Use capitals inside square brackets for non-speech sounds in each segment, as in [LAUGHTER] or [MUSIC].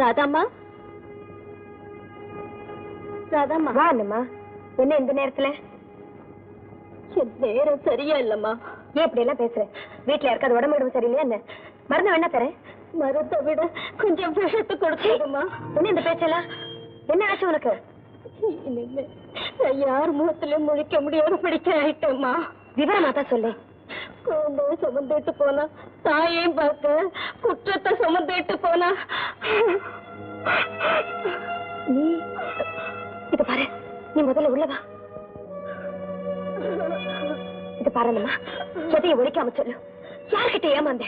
ராதாம்மா? ராதாம்மா? அண்ணம்மா என்ன இந்த நேரத்துல? நேரம் சரியா இல்லம்மா ஏன் இப்படி எல்லாம் பேசுற? வீட்டுல யாருக்காவது உடம்பு உடம்பு சரியில்லையா என்ன? மருந்து வேணா தரேன். மருந்தை விட கொஞ்சம் விஷத்தை கொடுத்துருமா என்ன இந்த பேச்செல்லாம்? என்ன ஆச்சு உனக்கு? யார் முகத்திலும் முழிக்க முடியாத படிக்க ஆயிட்டேம்மா. விவரமா தான் சொல்லு. குடும்பம் சுமந்துட்டு போனா தாயையும் பார்க்க குற்றத்தை சுமந்துட்டு போனா. நீ இது பாரு. நீ முதல்ல உள்ளவா இத இது பாருங்கம்மா எதையும் ஒழிக்காம சொல்லு. யார்கிட்ட ஏமாந்த?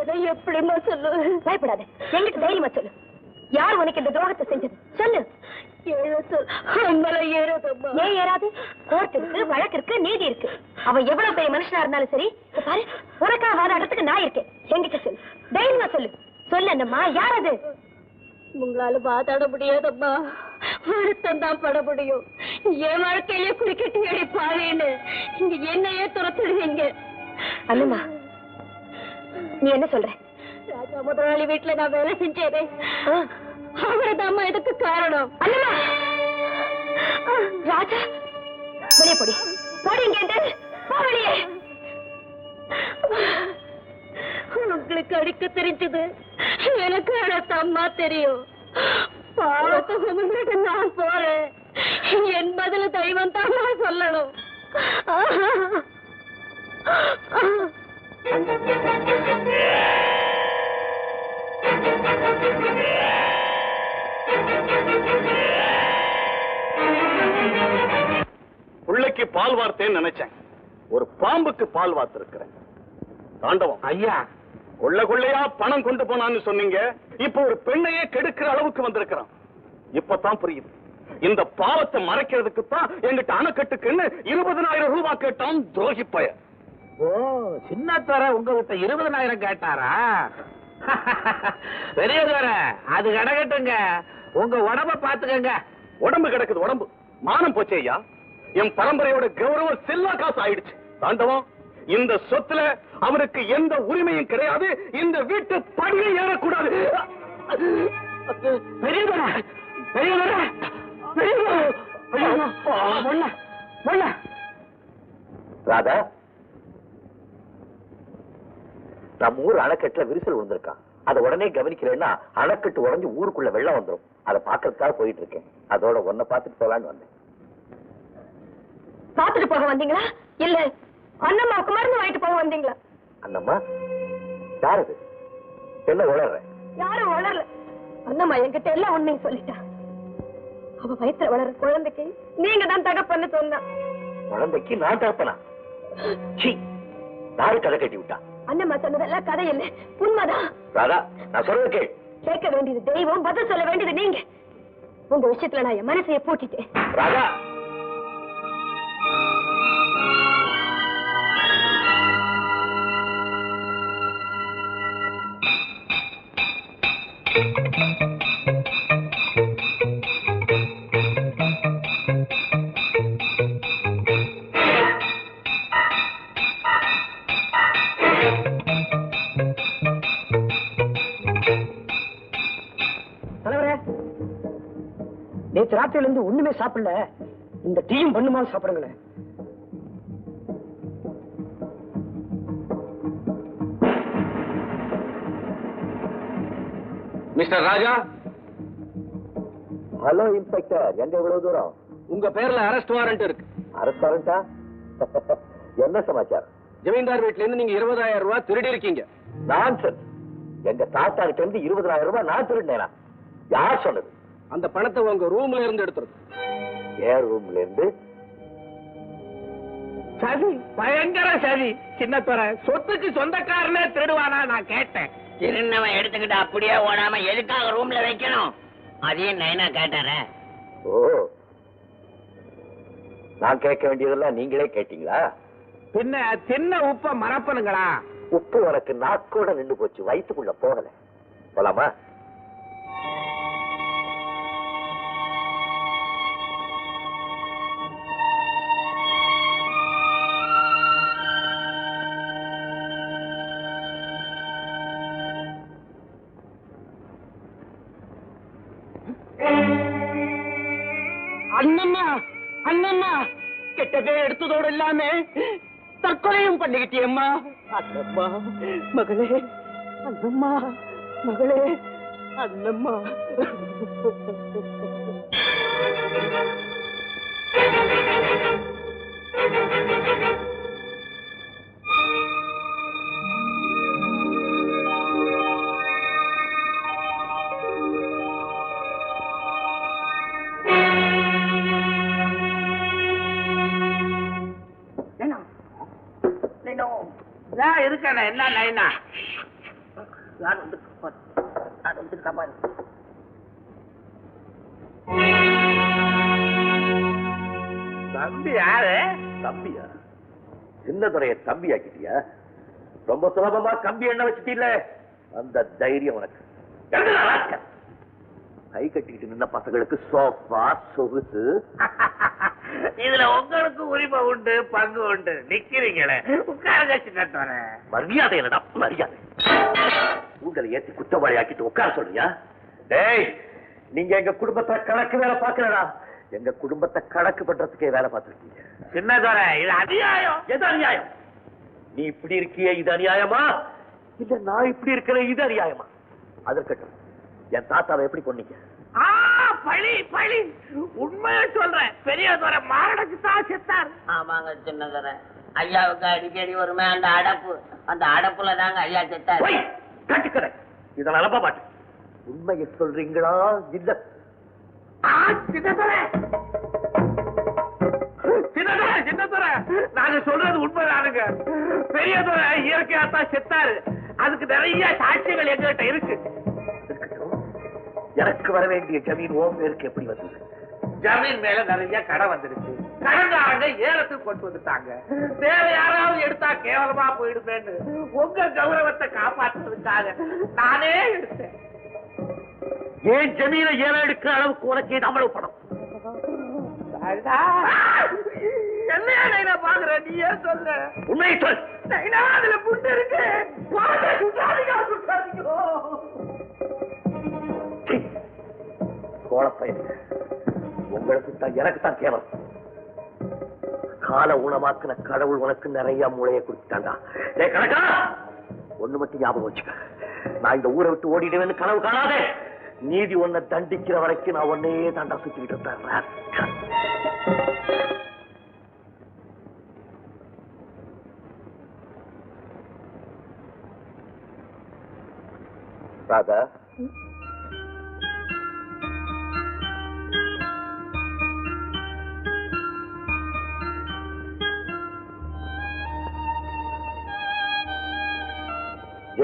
அதெல்லாம் சொல்லு? பயப்படாத. எங்கிட்ட தைரியமா சொல்லு. யார் உனக்கு இந்த துரோகத்தை செஞ்சது? சொல்லு. ஏன் ஏறாது? கோர்ட் இருக்கு வழக்கு இருக்கு நீதி இருக்கு. அவன் எவ்வளவு பெரிய மனுஷனா இருந்தாலும் சரி இப்ப பாரு உனக்காக வாதாடுறதுக்கு நான் இருக்கேன். என்கிட்ட சொல்லு. தைரியமா சொல்லு. சொல்லு அண்ணம்மா யார் அது? உங்களால வாதாட முடியாதம்மா. வருத்தம் தான் பட முடியும். என் வாழ்க்கையிலே குறுக்கிட்டு அடிப்பாளேன்னு இங்க என்னையே துரத்துடுவீங்க அண்ணம்மா நீ என்ன சொல்ற? ராஜா முதலாளி வீட்டுல நான் வேலை செஞ்சேனே. அவரதாம்மா இதுக்கு காரணம்? அல்லமா ராஜா வெளியே போடி. போடி இங்க உங்களுக்கு அடிக்க தெரிஞ்சது எனக்கு அடத்தம்மா தெரியும். பாவத்தை சுமந்துட்டு நான் போறேன். என் பதில் தெய்வம் தான் நான் சொல்லணும் பிள்ளைக்கு பால் வார்த்தேன்னு நினைச்சேன். ஒரு பாம்புக்கு பால் வார்த்திருக்கிறேன். தாண்டவம். ஐயா. கொள்ள கொள்ளையா பணம் கொண்டு போனான்னு சொன்னீங்க. இப்ப ஒரு பெண்ணையே கெடுக்கிற அளவுக்கு வந்திருக்கிறான். இப்பதான் புரியுது. இந்த பாவத்தை மறைக்கிறதுக்கு தான் எங்கிட்ட அணைக்கட்டுக்குன்னு இருபதனாயிரம் ரூபாய் கேட்டான் துரோகி பய ஓ சின்னத்தோர உங்ககிட்ட இருபதனாயிரம் கேட்டாரா? [LAUGHS] பெரியதோர அது கடகட்டுங்க. உங்க உடம்ப பாத்துக்கங்க. உடம்பு கிடக்குது உடம்பு. மானம் போச்சே ஐயா. என் பரம்பரையோட கௌரவம் செல்லா காசு ஆயிடுச்சு. தாண்டவம் இந்த சொத்துல அவனுக்கு எந்த உரிமையும் கிடையாது. இந்த வீட்டு படியை ஏறக்கூடாது. பெரியதோர பெரியதோர பெரியதோர ராதா. நம்ம ஊர் அணைக்கட்டுல விரிசல் விழுந்திருக்கான். அதை உடனே கவனிக்கிறேன்னா அணைக்கட்டு உடைஞ்சு ஊருக்குள்ள வெள்ளம் வந்துரும். அதை பாக்கிறதுக்காக போயிட்டு இருக்கேன். அதோட ஒன்ன பார்த்துட்டு போலான்னு வந்தேன். பாத்துட்டு போக வந்தீங்களா? இல்ல அண்ணம்மாவுக்கு மருந்து வாங்கிட்டு போக வந்தீங்களா? அண்ணம்மா யார் இது என்ன உளறேன் யாரும் வளரல அண்ணம்மா என்கிட்ட எல்லாம் உண்மையை சொல்லிட்டா அவ வயித்துல வளர குழந்தைக்கு நீங்க தான் தகப்பன்னு சொன்னா குழந்தைக்கு நான் தகப்பனா? யாரு கதை கட்டி விட்டா? அண்ணம்மா சொன்னதெல்லாம் கதை இல்ல உண்மைதான் ராதா நான் சொல்றது கேள். கேட்க வேண்டியது தெய்வம் பதில் சொல்ல வேண்டியது நீங்க. உங்க விஷயத்துல நான் என் மனசைய பூட்டிட்டேன். ராதா ராத்திரில இருந்து ஒண்ணுமே சாப்பிடல. இந்த டீயும் பண்ணுமாலும் சாப்பிடுங்களேன். மிஸ்டர் ராஜா? Hello inspector. எங்க இவ்வளவு தூரம்? உங்க பேர்ல அரெஸ்ட் வாரண்ட் இருக்கு. அரசாரண்டா [LAUGHS] என்ன சமாச்சாரம்? ஜமீன்தார் வீட்ல இருந்து நீங்க இருபதாயிரம் ரூபாய் திருடி இருக்கீங்க. நான்சென்ஸ் எங்க தாத்தா கிட்ட இருந்து இருபதாயிரம் ரூபாய் நான் திருடினேனா? யார் சொன்னது? அந்த பணத்தை உங்க ரூம்ல இருந்து எடுத்துருது ஏர் ரூம்ல இருந்து? சதி பயங்கர சதி சின்னத்தோர சொத்துக்கு சொந்தக்காரனே திருடுவானா நான் கேட்டேன். திருநவன் எடுத்துக்கிட்டு அப்படியே ஓடாம எதுக்காக ரூம்ல வைக்கணும்? அதையும் நைனா கேட்டாரே? ஓ. நான் கேட்க வேண்டியதெல்லாம் நீங்களே கேட்டீங்களா? பின்ன தின்ன உப்ப மறப்பனுங்களா? உப்பு உனக்கு நாக்கோட நின்று போச்சு வயித்துக்குள்ள போகல. போலாமா? கெட்டதே எடுத்ததோடு இல்லாம தற்கொலையும் பண்ணிக்கிட்டியம்மா அண்ணம்மா மகளே அண்ணம்மா மகளே அண்ணம்மா. நான் இருக்கேன் என்ன நைனா தம்பி யாரு? தம்பியா? சின்னதுரைய தம்பி ஆக்கிட்டியா ரொம்ப சுலபமா கம்பி எண்ண வச்சுட்டீல்ல அந்த தைரியம் உனக்கு. கை கட்டிக்கிட்டு நின்ன பசங்களுக்கு சோஃபா சொகுசு. [LAUGHS] இதுல உங்களுக்கு உரிமை உண்டு பங்கு உண்டு. நிக்கிறீங்களே உட்காருங்க சின்னத்தோர மரியாதை என்னடா மரியாதை. உங்களை ஏத்தி குற்றவாளி ஆக்கிட்டு உட்கார சொல்றியா? டேய் நீங்க எங்க குடும்பத்தை கணக்கு வேலை பாக்கலடா எங்க குடும்பத்தை கணக்கு பண்றதுக்கே வேலை பார்த்துருக்கீங்க. சின்னத்தோர இது அநியாயம். எது அநியாயம்? நீ இப்படி இருக்கியே இது அநியாயமா? இல்ல நான் இப்படி இருக்கிறேன் இது அநியாயமா? அது இருக்கட்டும். என் தாத்தாவை எப்படி கொன்னீங்க? பழி பழி. உண்மையை சொல்றேன். பெரிய துறை மாரடைச்சு தான் செத்தார். ஆமாங்க சின்னதர ஐயாவுக்கு அடிக்கடி வருமே அந்த அடப்பு. அந்த அடப்புல தாங்க ஐயா செத்தாரு. போய். கட்டுக்கடை இதை நம்ப மாட்டேன் உண்மையை சொல்றீங்களா? இல்ல. நாங்க சொல்றது உண்மைதானுங்க. பெரியதுரை இயற்கையா தான் செத்தாரு. அதுக்கு நிறைய சாட்சிகள் எங்ககிட்ட இருக்கு. எனக்கு வர வேண்டிய ஜமீன் ஓம் பேருக்கு எப்படி வந்தது? ஜமீன் மேல நிறைய கடன் வந்துருச்சு கடன்காரங்க ஏலத்துக்கு கொண்டு வந்துட்டாங்க. வேற யாராவது எடுத்தா கேவலமா போயிடுமேன்னு உங்க கௌரவத்தை காப்பாற்றுறதுக்காக நானே எடுத்தேன். ஏன் ஜமீனை ஏலம் எடுக்கிற அளவுக்கு உனக்கு ஏன் அவ்வளவு பணம்? என்னையா நைனா பாக்குற? நீயே சொல்லு உண்மையை சொல். நைனா அதுல புண்டு இருக்கு. வாங்க, சுட்டாதீங்க, சுட்டாதீங்க. கோலப்பயன். உங்களுக்கு தான் எனக்கு தான் கேவலம். கால ஊனமாக்குன கடவுள் உனக்கு நிறைய மூளையை கொடுத்துட்டாண்டா ஏ கணக்கா! ஒண்ணு மட்டும் ஞாபகம் வச்சுக்க. நான் இந்த ஊரை விட்டு ஓடிடுவேன்னு கனவு காணாதே. நீதி உன்னை தண்டிக்கிற வரைக்கும் நான் ஒன்னே தாண்டா சுத்திக்கிட்டு இருப்பேன் ராதா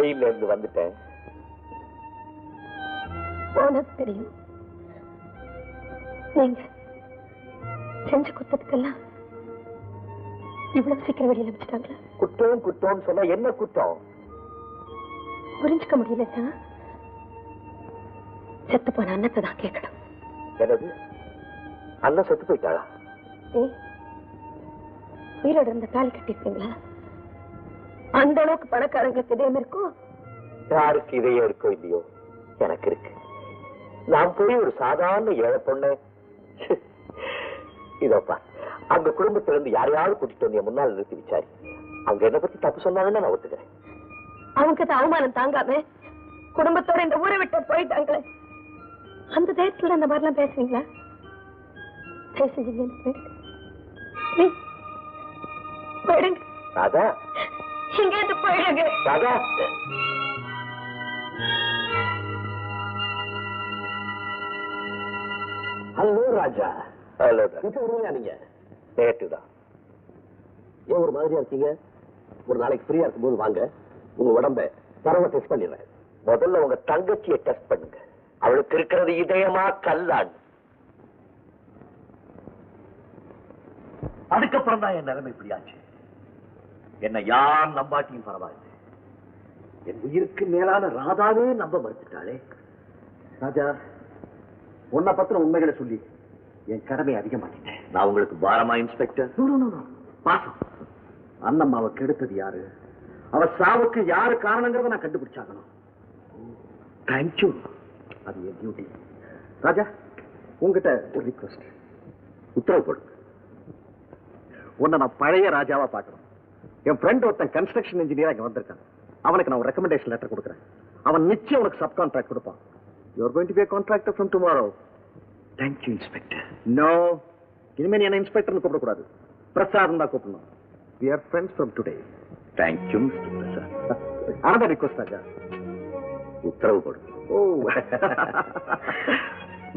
ஜெயில இருந்து வந்துட்டேன். உனக்கு தெரியும். நீங்க செஞ்ச குத்தத்துக்கெல்லாம் இவ்வளவு சீக்கிரம் வெளியில வச்சுட்டாங்களா குற்றம் குற்றம் சொன்னா என்ன குற்றம் புரிஞ்சுக்க முடியலன்னா செத்து போன அன்னத்தை தான் கேட்கணும். என்னது? அண்ணன் செத்து போயிட்டாளா? ஏய், உயிரோட இருந்த தாலி கட்டிருப்பீங்களா அந்த அளவுக்கு பணக்காரங்களுக்கு இதயம் இருக்கும் யாருக்கு இதயம் இருக்கோ இல்லையோ? எனக்கு இருக்கு. நான் போய் ஒரு சாதாரண ஏழை பொண்ணு இதோப்பா அந்த குடும்பத்துல இருந்து யாரையாவது கூட்டிட்டு வந்து முன்னால் நிறுத்தி விசாரி அவங்க என்ன பத்தி தப்பு சொன்னாங்கன்னா நான் ஒத்துக்கிறேன். அவங்க அவமானம் தாங்காம குடும்பத்தோட இந்த ஊரை விட்டு போயிட்டாங்களே. அந்த தைரியத்துல அந்த மாதிரிலாம் பேசுவீங்களா? பேசுவீங்க Please, போயிடுங்க. ராதா இங்க இருந்து போயிடுங்க. ராதா ஹலோ ராஜா. ஹலோ இப்ப வருவீங்க நீங்க? நேற்று தான். ஏன் ஒரு மாதிரியா இருக்கீங்க? ஒரு நாளைக்கு ஃப்ரீயா இருக்கும்போது வாங்க. உங்க உடம்ப தரவ டெஸ்ட் பண்ணிடுறேன். முதல்ல உங்க தங்கச்சியை டெஸ்ட் பண்ணுங்க. அவளுக்கு இருக்கிறது இதயமா கல்லான். அதுக்கப்புறம் தான் என் நிலைமை இப்படி ஆச்சு. என்ன யார் நம்பாட்டியும் பரவாயில்லை. என் உயிருக்கு மேலான ராதாவே நம்ப மறுத்துட்டாளே. ராஜா உன்னை பத்தின உண்மைகளை சொல்லி என் கடமை அதிகமாக்கிட்டேன் நான் உங்களுக்கு பாரமா இன்ஸ்பெக்டர்? பாசம். அண்ணம்மாவை கெடுத்தது யாரு? அவ சாவுக்கு யாரு காரணங்கிறத நான் கண்டுபிடிச்சாகணும். தேங்க்யூ அது என் டியூட்டி ராஜா உங்ககிட்ட ஒரு ரிக்வஸ்ட் உத்தரவு போடு. உன்னை நான் பழைய ராஜாவா பார்க்கணும். என் ஃப்ரெண்ட் ஒருத்தன் கன்ஸ்ட்ரக்ஷன் இன்ஜினியரா இங்க வந்திருக்கான். அவனுக்கு நான் ஒரு ரெக்கமெண்டேஷன் லெட்டர் கொடுக்குறேன். அவன் நிச்சயம் உனக்கு சப் கான்ட்ராக்ட் கொடுப்பான் you are going to be contractor from tomorrow thank you inspector no இனிமே நீ என்ன இன்ஸ்பெக்டர்னு கூப்பிடக்கூடாது. பிரசாத் தான் கூப்பிடணும். We are friends from today thank you mister Prasad another request Raja. உத்தரவு போடு. ஓ.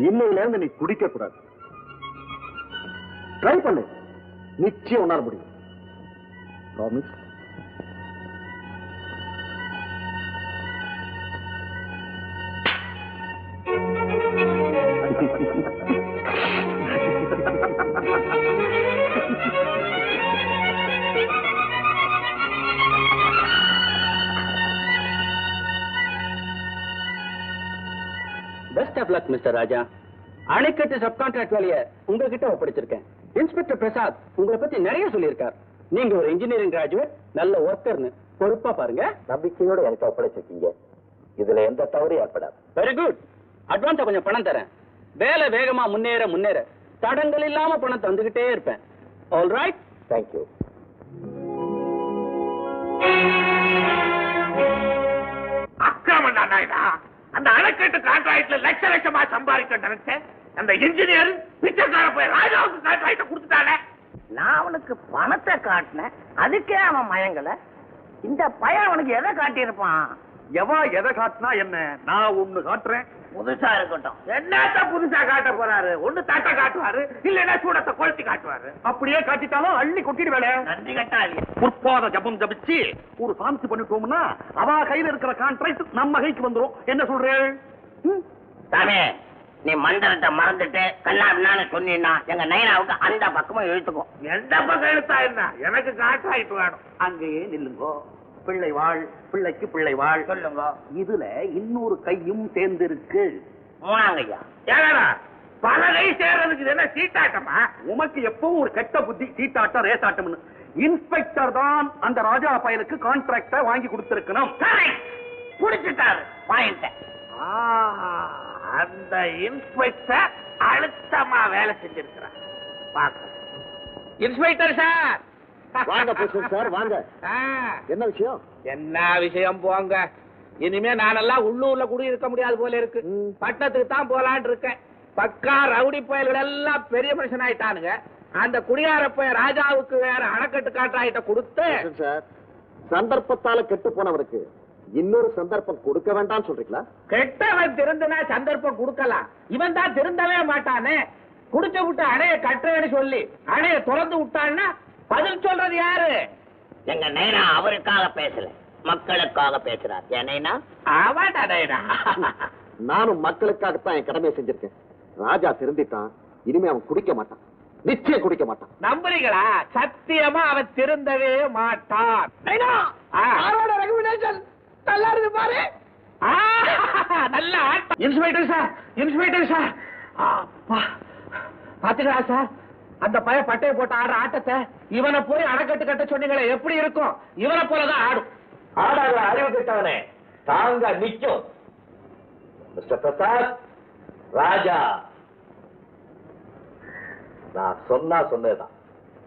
இன்னையில இருந்து நீ குடிக்க கூடாது ட்ரை பண்ணு. நிச்சயம் உன்னால முடியும். Promise best of luck mister Raja அணைக்கட்டு சப்கான்ட்ராக்ட் வேலையை உங்ககிட்ட ஒப்படைச்சிருக்கேன். இன்ஸ்பெக்டர் பிரசாத் உங்களை பத்தி நிறைய சொல்லியிருக்கார். நீங்க ஒரு இன்ஜினியரிங் கிராஜுவேட் நல்ல ஒர்க்கர்னு பொறுப்பா பாருங்க. நம்பிக்கையோட எனக்கு ஒப்படைச்சிருக்கீங்க. இதுல எந்த தவறும் ஏற்படாது. வெரி குட் அட்வான்ஸா கொஞ்சம் பணம் தரேன். வேலை வேகமா முன்னேற முன்னேற. தடங்கள் இல்லாம பணம் தந்துகிட்டே இருப்பேன். ஆல் ரைட் தேங்க்யூ அந்த அணைக்கட்டு கான்ட்ராக்ட்ல லட்ச லட்சமா சம்பாதிக்க நினைச்சேன். அந்த இன்ஜினியர் பிச்சைக்கார போய் ராஜாவுக்கு கான்ட்ராக்ட் கொடுத்துட்டானே. நான் அவனுக்கு பணத்தை காட்டினேன். அதுக்கே அவன் மயங்கல. இந்த பையன் அவனுக்கு எதை காட்டியிருப்பான்? எவா எதை காட்டினா என்ன? நான் ஒண்ணு காட்டுறேன். புதுசா இருக்கட்டும். என்னத்த புதுசா காட்ட போறாரு? ஒண்ணு தட்டை காட்டுவாரு இல்லைன்னா சூடத்தை கொளுத்தி காட்டுவாரு. அப்படியே காட்டிட்டாலும் அள்ளி கொட்டிடுவேல நன்றி கட்டாளி. முற்பாத ஜபம் ஜபிச்சு ஒரு சாந்தி பண்ணிட்டோம்னா அவ கையில இருக்கிற கான்ட்ராக்ட் நம்ம கைக்கு வந்துரும். என்ன சொல்றேன் சாமி நீ மந்திரத்தை மறந்துட்டு கண்ணாபின்னான்னு சொன்னீன்னா எங்க நைனாவுக்கு அந்த பக்கமும் இழுத்துக்கும். எந்த பக்கம் எழுத்தா என்ன எனக்கு கான்ட்ராக்ட் வேணும் அங்கேயே நில்லுங்கோ. பிள்ளை வாழ் பிள்ளைக்கு பிள்ளை வாழ். சொல்லுங்க. இதுல இன்னொரு கையும் சேர்ந்திருக்கு. மூணாங்கய்யா ஏடா பல கை சேர்றதுக்கு என்ன சீட்டாட்டமா? உமக்கு எப்பவும் ஒரு கெட்ட புத்தி சீட்டாட்டம் ரேசாட்டம்னு. இன்ஸ்பெக்டர் தான் அந்த ராஜா பயலுக்கு கான்ட்ராக்ட வாங்கி கொடுத்திருக்கணும். புடிச்சிட்டாரு பாயிண்ட அந்த இன்ஸ்பெக்டர் அழுத்தமா வேலை செஞ்சிருக்கிறார். பாக்க இன்ஸ்பெக்டர் சார் வாங்க சார் வாங்க. என்ன விஷயம்? என்ன விஷயம் போங்க. இனிமே நானெல்லாம் உள்ளூர்ல குடியிருக்க முடியாது போல இருக்கு. ம். பட்டணத்துக்கு தான் போலான்னு இருக்கேன். பக்கா ரவுடி பயல்கள் எல்லாம் பெரிய மனுஷன் ஆயிட்டானுங்க. அந்த குடியார போய் ராஜாவுக்கு வேற அணைக்கட்டு காட்டாயிட்ட கொடுத்து சந்தர்ப்பத்தால கெட்டு போனவருக்கு இன்னொரு சந்தர்ப்பம் கொடுக்க வேண்டாம்னு சொல்றீங்களா? கெட்டவன் திருந்தினா சந்தர்ப்பம் கொடுக்கலாம். இவன் தான் திருந்தவே மாட்டானே. குடிச்சு விட்டு அணைய கட்டுறேன்னு சொல்லி அணைய திறந்து விட்டான்னா பதில் சொல்றது யாரு? எங்க நைனா அவருக்காக பேசல மக்களுக்காக பேசுறார். என் நைனா அவன் அடையடா நானும் மக்களுக்காகத்தான் என் கடமையை செஞ்சிருக்கேன். ராஜா திருந்திட்டான் இனிமே அவன் குடிக்க மாட்டான். நிச்சயம் குடிக்க மாட்டான். நம்புறீங்களா? சத்தியமா அவன் திருந்தவே மாட்டான். ரெக்கமெண்டேஷன் நல்லா இருக்கு பாரு. நல்ல ஆட்டம். இன்ஸ்பெக்டர் சார் இன்ஸ்பெக்டர் சார் அப்பா பாத்துக்கலாம் சார் அந்த பய பட்டையை போட்டு ஆடுற ஆட்டத்தை இவனை போய் அணைக்கட்டு கட்ட சொன்னீங்களே எப்படி இருக்கும்? இவனை போலதான் ஆடும். ஆடாத அறிவு கிட்டவனே தாங்க நிக்கும் மிஸ்டர் பிரசாத் ராஜா. நான் சொன்னா சொன்னதுதான்.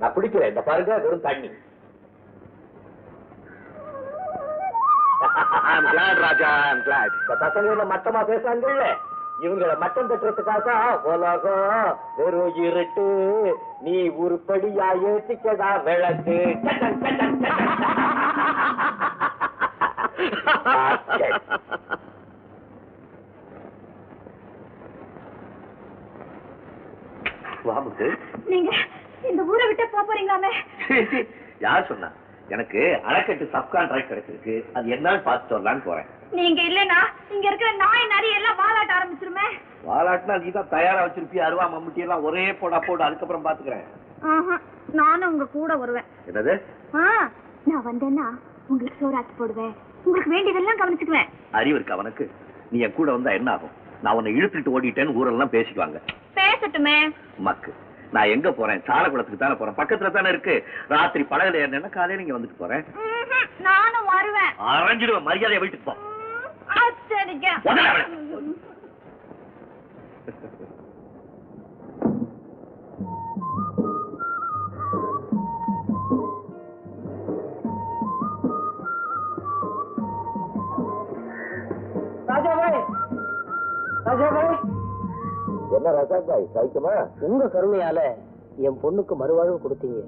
நான் குடிக்கிறேன். இந்த பாருங்க வெறும் தண்ணி. I'm glad, Raja I'm glad. இந்த பசங்க மட்டமா பேசுறாங்கல்ல. இவங்கள மட்டம் தட்டுறதுக்காக உலகம் வெறும் இருட்டு. நீ உருப்படியா ஏத்திக்கடா விளக்கு. வாமுக்கு. நீங்க இந்த ஊரை விட்டு போறீங்களாமே? யார் சொன்னா? எனக்கு அணைக்கட்டு சப் கான்ட்ராக்ட் கிடைச்சிருக்கு. அது என்னன்னு பார்த்துட்டு வரலான்னு போறேன். நீங்க இல்லனா இங்க இருக்கிற நாய் நரி எல்லாம் வாலாட்ட ஆரம்பிச்சிருமே. வாலாட்டினா நீ தான் தயாரா வச்சிருப்பிய? அருவா மம்முட்டி எல்லாம் ஒரே போடா போடு அதுக்கப்புறம் பாத்துக்கிறேன் ஆஹா, நானும் உங்க கூட வருவேன். என்னது? நான் வந்தேன்னா உங்களுக்கு சோறாக்கி போடுவேன். உங்களுக்கு வேண்டியதெல்லாம் கவனிச்சுக்குவேன். அறிவு இருக்கு அவனுக்கு? நீ என் கூட வந்தா என்ன ஆகும்? நான் உன்னை இழுத்துட்டு ஓடிட்டேன்னு ஊரெல்லாம் பேசிக்குவாங்க. பேசட்டுமே. மக்கு. நான் எங்க போறேன்? சாலகுளத்துக்கு தானே போறேன். பக்கத்துல தானே இருக்கு. ராத்திரி படகுல ஏறினா காலையில நீங்க வந்துட்டு போறேன். நானும் வருவேன். அரைஞ்சிடுவேன். மரியாதையை வீட்டுக்கு போ. ராஜா பாய். ராஜா பாய். என்ன ரசாக்காய் சைக்குமா உங்க கருணையால என் பொண்ணுக்கு மறுவாழ்வு கொடுத்தீங்க.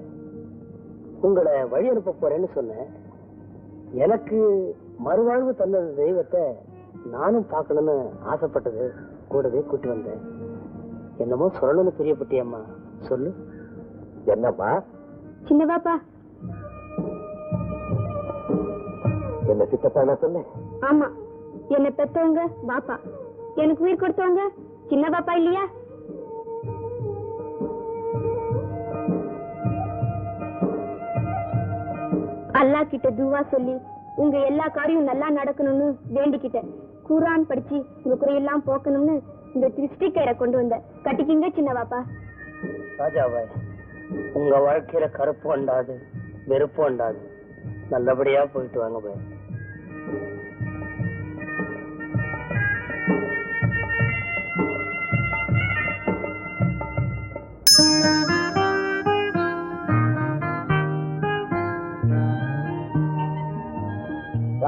உங்களை வழி அனுப்ப போறேன்னு சொன்னேன். எனக்கு மறுவாழ்வு தந்த தெய்வத்தை நானும் பார்க்கணும்னு ஆசைப்பட்டது கூடவே கூட்டி வந்தேன். என்னமோ சொல்லணும்னு பிரியப்பட்டியம்மா. சொல்லு. என்னம்மா? சின்ன பாப்பா. என்ன சித்தப்பா என்ன சொன்னேன்? ஆமா. என்னை பெத்தவங்க பாப்பா. எனக்கு உயிர் கொடுத்தவங்க சின்ன பாப்பா இல்லையா? அல்லா கிட்ட துவா சொல்லி உங்க எல்லா காரியம் நல்லா நடக்கணும்னு வேண்டிக்கிட்டேன். குரான் படிச்சு உங்க குறையெல்லாம் போக்கணும்னு இந்த திருஷ்டி கயிறை கொண்டு வந்த. கட்டிக்கிங்க சின்ன பாப்பா. ராஜாவாய் உங்க வாழ்க்கையில கருப்பு உண்டாது வெறுப்பு உண்டாது நல்லபடியா போயிட்டு வாங்க பாய்.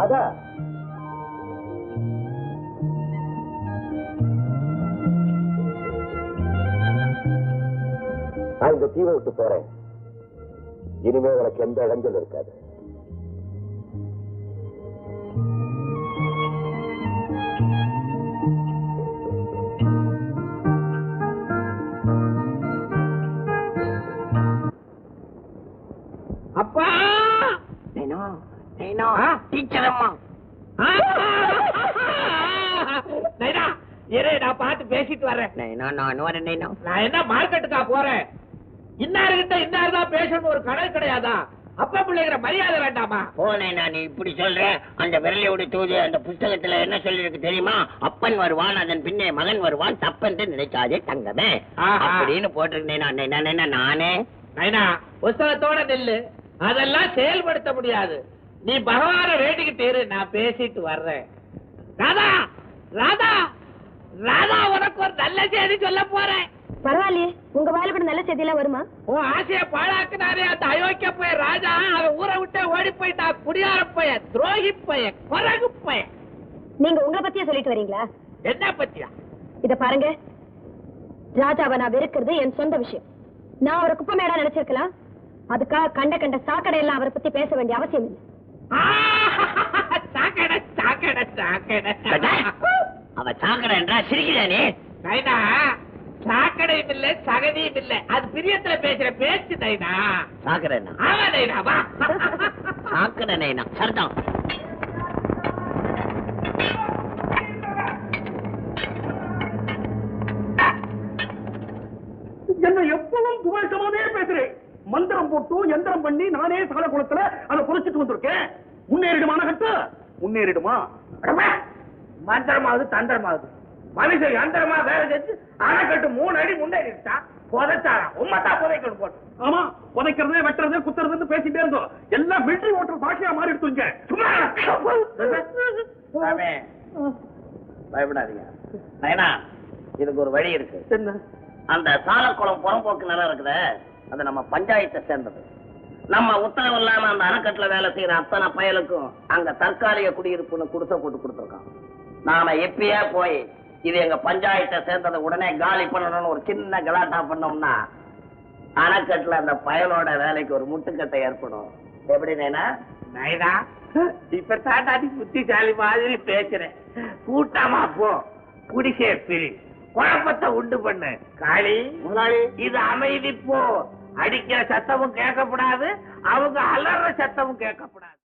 ராதா நான் இந்த தீவை விட்டு போறேன். இனிமே உனக்கு எந்த இடைஞ்சல் இருக்காது. இரு நான் பார்த்து பேசிட்டு நைனா நான் வரேன் நைனா நான் என்ன மார்க்கெட்டுக்கா போறேன்? இன்னாருகிட்ட இன்னார் தான் பேசணும் ஒரு கடல் கிடையாதா? அப்பா பிள்ளைங்கிற மரியாதை வேண்டாமா? போனேனா நீ இப்படி சொல்ற. அந்த விரலையோட தூது அந்த புஸ்தகத்துல என்ன சொல்லிருக்கு தெரியுமா? அப்பன் வருவான் அதன் பின்னே மகன் வருவான் தப்பென்று நினைக்காதே தங்கமே. அப்படின்னு போட்டிருந்தேன் நைனா நானே. நைனா புஸ்தகத்தோட நெல்லு. அதெல்லாம் செயல்படுத்த முடியாது. நீ பகவான வேண்டிக்கிட்டு நான் பேசிட்டு வர்றேன். ராதா ராதா! ராதா உனக்கு ஒரு நல்ல செய்தி சொல்ல போறேன். பரவாயில்லையே உங்க வாயில கூட நல்ல செய்தியெல்லாம் வருமா? உன் ஆசைய பாழாக்குனாரே அந்த அயோக்கிய பைய ராஜா அவன் ஊரை விட்டு ஓடி போயிட்டா குடியார பைய துரோகி பைய குரகு பைய நீங்க உங்களை பத்தியே சொல்லிட்டு வரீங்களா? என்ன பத்தியா? இத பாருங்க. ராஜாவை நான் வெறுக்கிறது என் சொந்த விஷயம். நான் அவரை குப்பை மேடா நினைச்சிருக்கலாம். அதுக்காக கண்ட கண்ட சாக்கடை எல்லாம் அவரை பத்தி பேச வேண்டிய அவசியம் இல்லை. சாக்கடை சாக்கடை சாக்கடை. அவ சாக்கடை என்றா சிரிக்கிறானே. நைனா சாக்கடையும் இல்ல சகதியும் இல்ல. அது பிரியத்துல பேசுற பேச்சு நைனா சாக்கடை ஆமா நைனா வா. சாக்கடை நைனா சரிதான். என்ன எப்பவும் துவேஷமாவே பேசுறேன். மந்திரம் போட்டு எந்திரம் பண்ணி நானே சால குளத்துல அதை புதைச்சிட்டு வந்திருக்கேன். முன்னேறிடுமா கட்டு முன்னேறிடுமா? மந்திரமாவது தந்திரமாவது. மனுஷன் யந்திரமா வேலை செஞ்சு அணைக்கட்டு மூணு அடி முன்னேறிட்டா புதைச்சாரா? உண்மைதான் புதைக்கணும் போட்டு. ஆமா புதைக்கிறது வெட்டுறது குத்துறதுன்னு பேசிட்டே இருந்தோம். எல்லாம் மிலிட்டரி ஓட்டர் சாட்சியா மாறி எடுத்துங்க சும்மா! சாமி, பயப்படாதீங்க. நயனா இதுக்கு ஒரு வழி இருக்கு. அந்த சாலக்குளம் புறம்போக்கு நிலம் இருக்குதே அது நம்ம பஞ்சாயத்தை சேர்ந்தது. நம்ம உத்தரவு இல்லாம அந்த அணைக்கட்டுல வேலை செய்யற அத்தனை பயலுக்கும் அங்க தற்காலிக குடியிருப்புன்னு குடிசை போட்டு கொடுத்துருக்கோம் நாம எப்பயே போய் இது எங்க பஞ்சாயத்தை சேர்ந்ததை உடனே காலி பண்ணணும்னு ஒரு சின்ன கலாட்டா பண்ணோம்னா அணைக்கட்டுல அந்த பயலோட வேலைக்கு ஒரு முட்டுக்கட்டை ஏற்படும். எப்படி நைனா இப்ப நீ புத்திசாலி மாதிரி பேசுறேன். கூட்டமா போ. குடிசே பிரி. குழப்பத்தை உண்டு பண்ணு. காளி இது அமைதி போ. அடிக்கிற சத்தமும் கேட்கக்கூடாது அவங்க அலற சத்தமும் கேட்கக்கூடாது